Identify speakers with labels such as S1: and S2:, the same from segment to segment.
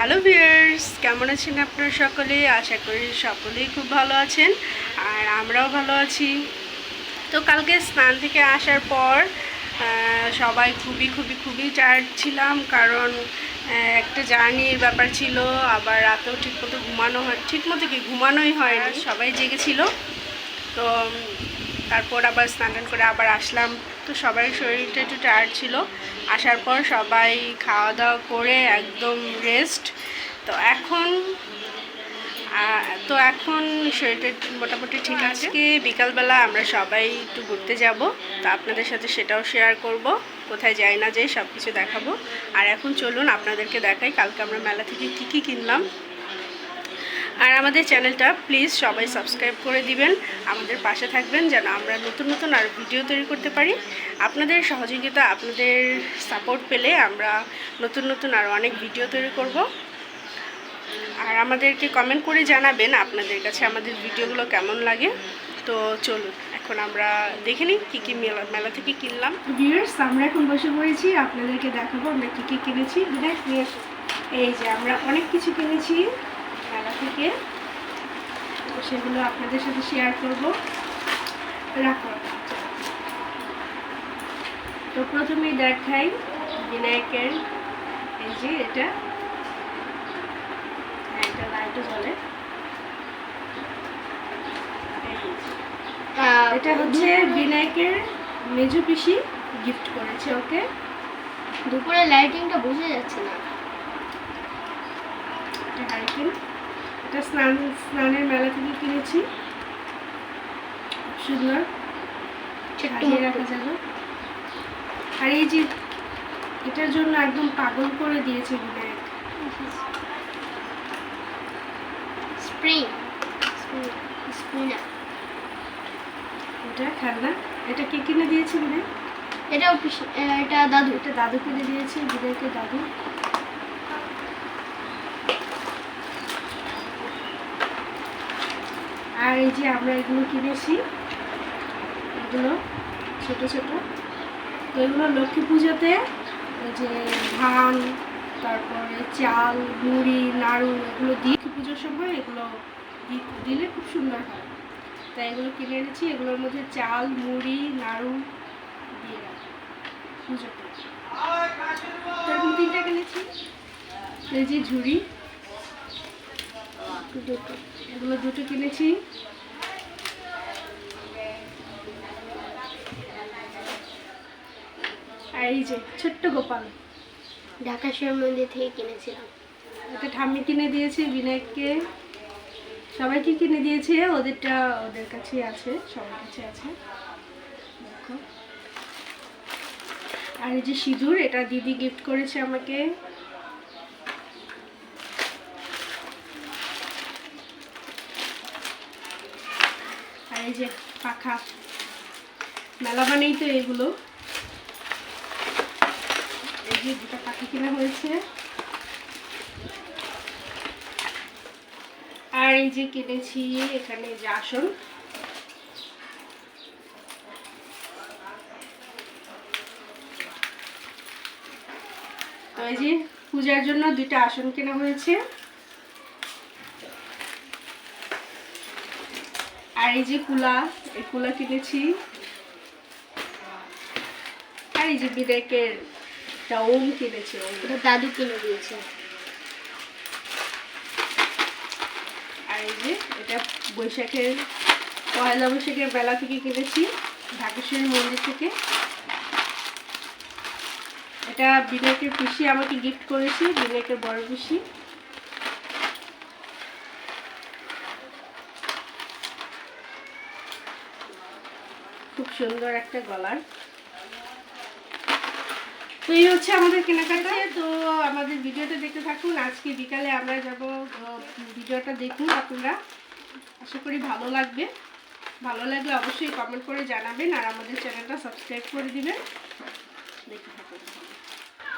S1: Hello viewers কেমন আছেন আপনারা সকলে? আশা করি সকলেই খুব ভালো আছেন, আর আমরাও ভালো আছি। তো কালকে স্নান থেকে আসার পর সবাই খুবই খুবই খুবই টায়ার্ড ছিলাম, কারণ একটা জার্নির ব্যাপার ছিল। আবার রাতেও ঠিকমতো ঘুমানো হয়, ঠিকমতো কি ঘুমানোই হয়নি, সবাই জেগেছিল। তো তারপর আবার স্নান টান করে আবার আসলাম। তো সবাই শরীরটা একটু টায়ার্ড ছিল। আসার পর সবাই খাওয়া দাওয়া করে একদম রেস্ট তো এখন তো এখন শরীরটা মোটামুটি ঠিক আছে। আজকে বিকালবেলা আমরা সবাই একটু ঘুরতে যাব। তো আপনাদের সাথে সেটাও শেয়ার করব। কোথায় যাই না যাই সব কিছু দেখাবো। আর এখন চলুন আপনাদেরকে দেখাই কালকে আমরা মেলা থেকে কী কী কিনলাম। আর আমাদের চ্যানেলটা প্লিজ সবাই সাবস্ক্রাইব করে দিবেন, আমাদের পাশে থাকবেন যেন আমরা নতুন নতুন আর ভিডিও তৈরি করতে পারি। আপনাদের সহযোগিতা, আপনাদের সাপোর্ট পেলে আমরা নতুন নতুন আরও অনেক ভিডিও তৈরি করব। আর আমাদেরকে কমেন্ট করে জানাবেন আপনাদের কাছে আমাদের ভিডিওগুলো কেমন লাগে। তো চলুন, এখন আমরা দেখে নিই কী কী মেলা মেলা থেকে কিনলাম। ভিউয়ার্স আমরা এখন বসে পড়েছি, আপনাদেরকে দেখাবো আমরা কী কী কিনেছি। এই যে আমরা অনেক কিছু কিনেছি। থেকে। তো সেগুলো আপনাদের সাথে শেয়ার করব। রাখো। তো প্রথমেই দেখাই বিনায়কের। এই যে এটা। এটা লাইটও জ্বলে এটা হচ্ছে বিনায়কের মেজু পিসি গিফট করেছে ওকে।
S2: দুপুরে লাইটিংটা বোঝা যাচ্ছে না।
S1: এটা হারিকেন এটা স্নান স্নানের মেলা থেকে কিনেছি। সুন্দর। সাজিয়ে রাখা যাবে। আর এই যে এটার জন্য একদম পাগল করে দিয়েছে বিনায়ক।
S2: স্প্রিং।
S1: এটা খেলনা। এটা কে কিনে দিয়েছে বিনায়ক?
S2: এটা এটা দাদু।
S1: এটা দাদু কিনে দিয়েছে বিনায়কের দাদু। আর এই যে আমরা এগুলো কিনেছি এগুলো ছোট ছোট। তো এগুলো লক্ষ্মী পুজোতে যে ধান, তারপরে চাল, মুড়ি, নাড়ু এগুলো দিয়ে লক্ষ্মী পুজোর সময় এগুলো দিলে খুব সুন্দর হয়। তাই এগুলো কিনে এনেছি, এগুলোর মধ্যে চাল, মুড়ি, নাড়ু দিয়ে রাখি পুজোতে এরকম তিনটা কিনেছি। এই যে ঝুড়ি। দুটো। এগুলো দুটো কিনেছি। আর এই যে ছোট্ট গোপাল।
S2: ঢাকা শিব মন্দির থেকে কিনেছিলাম।
S1: ওকে ঠাম্মি কিনে দিয়েছে বিনায়ককে। সবাইকে কিনে দিয়েছে? ওদেরটা ওদের কাছেই আছে সবার কাছে আছে। দেখো। আর এই যে সিঁদুর এটা দিদি গিফট করেছে আমাকে। এই যে পাখা। মেলা মানেই তো এগুলো। এই যে দুটো কেনা হয়েছে। আর এই যে কিনেছি এখানে যে আসন তো এই যে পূজার জন্য দুইটা আসন কেনা হয়েছে। আর এই যে কুলা এই কুলা কিনেছি। আর এই যে বিবেকের ওম কিনেছে
S2: দাদু কিনে দিয়েছে।
S1: আর এই যে এটা বৈশাখের পয়লা বৈশাখের বেলা থেকে কিনেছি ঢাকেশ্বরী মন্দির থেকে। এটা বিনায়কের পিসি আমাকে গিফট করেছি বিনায়কের বড় পিসি। সুন্দর একটা গলার। তো এই হচ্ছে আমাদের কেনাকাটা। তো আমাদের ভিডিওটা দেখতে থাকুন। আজকে বিকালে আমরা যাব ভিডিওটা দেখুন আপনারা। আশা করি ভালো লাগবে। ভালো লাগলে অবশ্যই কমেন্ট করে জানাবেন আর আমাদের চ্যানেলটা সাবস্ক্রাইব করে দিবেন। দেখতে থাকুন।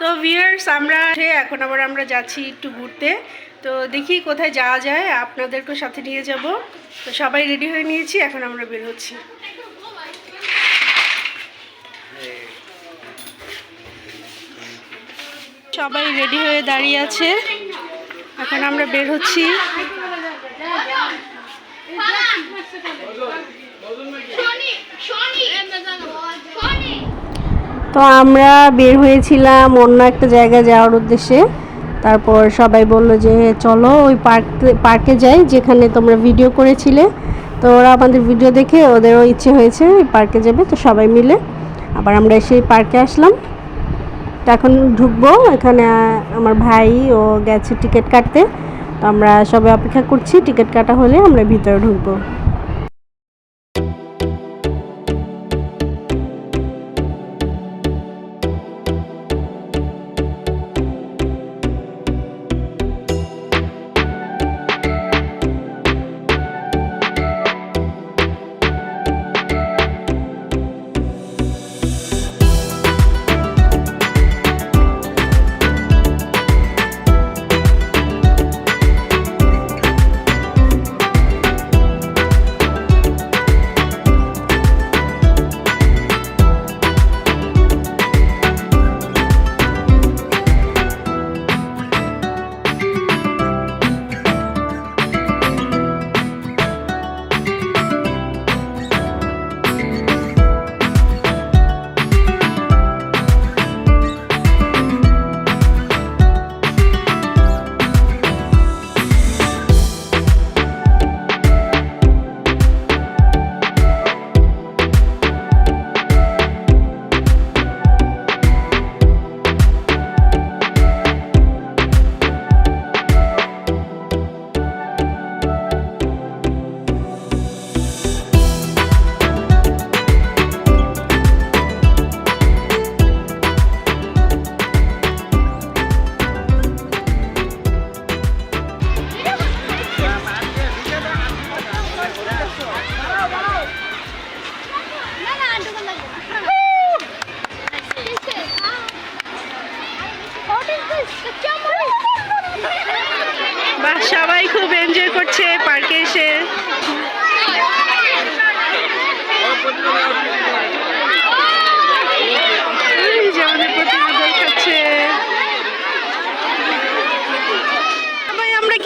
S1: তো ভিউয়ার্স আমরা এখন আবার আমরা যাচ্ছি একটু ঘুরতে। তো দেখি কোথায় যাওয়া যায়। আপনাদেরকেও সাথে নিয়ে যাব। তো সবাই রেডি হয়ে নিয়েছি। এখন আমরা বের হচ্ছি। সবাই রেডি হয়ে দাঁড়িয়ে আছে। এখন আমরা বের হচ্ছি। তো আমরা বের হয়েছিলাম অন্য একটা জায়গায় যাওয়ার উদ্দেশ্যে। তারপর সবাই বলল যে, চলো ওই পার্ক পার্কে যাই যেখানে তোমরা ভিডিও করেছিলে। তো ওরা আমাদের ভিডিও দেখে ওদেরও ইচ্ছে হয়েছে পার্কে যাবে। তো সবাই মিলে আবার আমরা সেই পার্কে আসলাম। তো এখন ঢুকবো, এখানে আমার ভাই ও গেছে টিকিট কাটতে। তো আমরা সবাই অপেক্ষা করছি, টিকিট কাটা হলে আমরা ভিতরে ঢুকবো।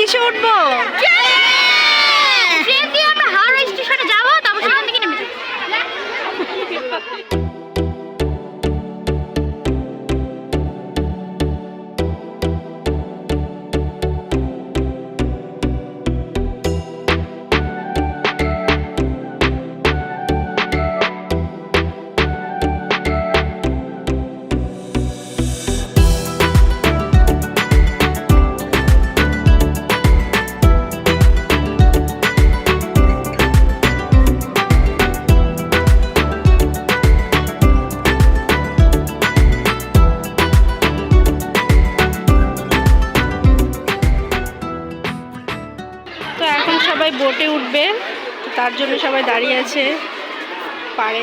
S1: কিসে উঠবো
S2: ট্রেন দিয়ে আমরা হাওড়া স্টেশনে যাব তারপর সেখান থেকে নেমে যাব
S1: বোটে উঠবে। তার জন্য সবাই দাঁড়িয়ে আছে পারে।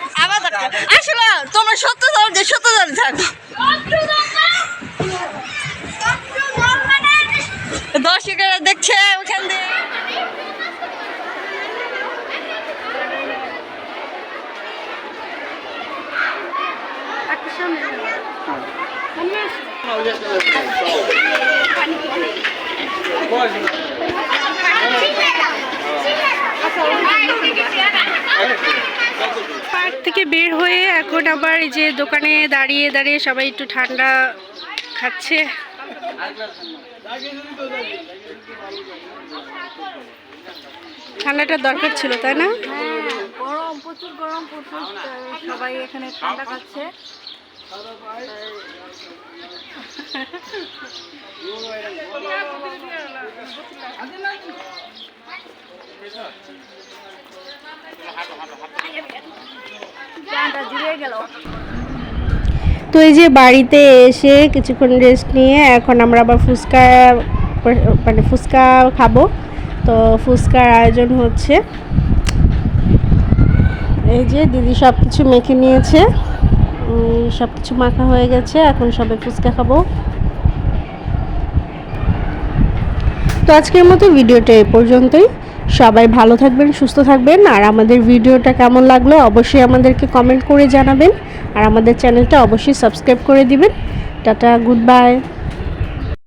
S3: এটা
S4: আসলে তোমরা সত্য দল সত্য দল থাকো দর্শকেরা দেখছে ওখান দিয়ে।
S1: পার্ক থেকে বের হয়ে এখন আবার এই যে দোকানে দাঁড়িয়ে দাঁড়িয়ে সবাই একটু ঠান্ডা খাচ্ছে। ঠান্ডাটা দরকার ছিল, তাই না?
S4: হ্যাঁ গরম প্রচুর গরম প্রচুর, সবাই এখানে ঠান্ডা খাচ্ছে।
S1: তো এই যে বাড়িতে এসে কিছুক্ষণ রেস্ট নিয়ে এখন আমরা আবার ফুচকা মানে ফুচকা খাব। তো ফুচকার আয়োজন হচ্ছে। এই যে দিদি সব কিছু মেখে নিয়েছে। সব কিছু মাখা হয়ে গেছে, এখন সবাই ফুচকা খাব। তো আজকের মতো ভিডিওটা এ পর্যন্তই। সবাই ভালো থাকবেন, সুস্থ থাকবেন। আর আমাদের ভিডিওটা কেমন লাগল অবশ্যই আমাদেরকে কমেন্ট করে জানাবেন। আর আমাদের চ্যানেলটা অবশ্যই সাবস্ক্রাইব করে দিবেন। Tata good bye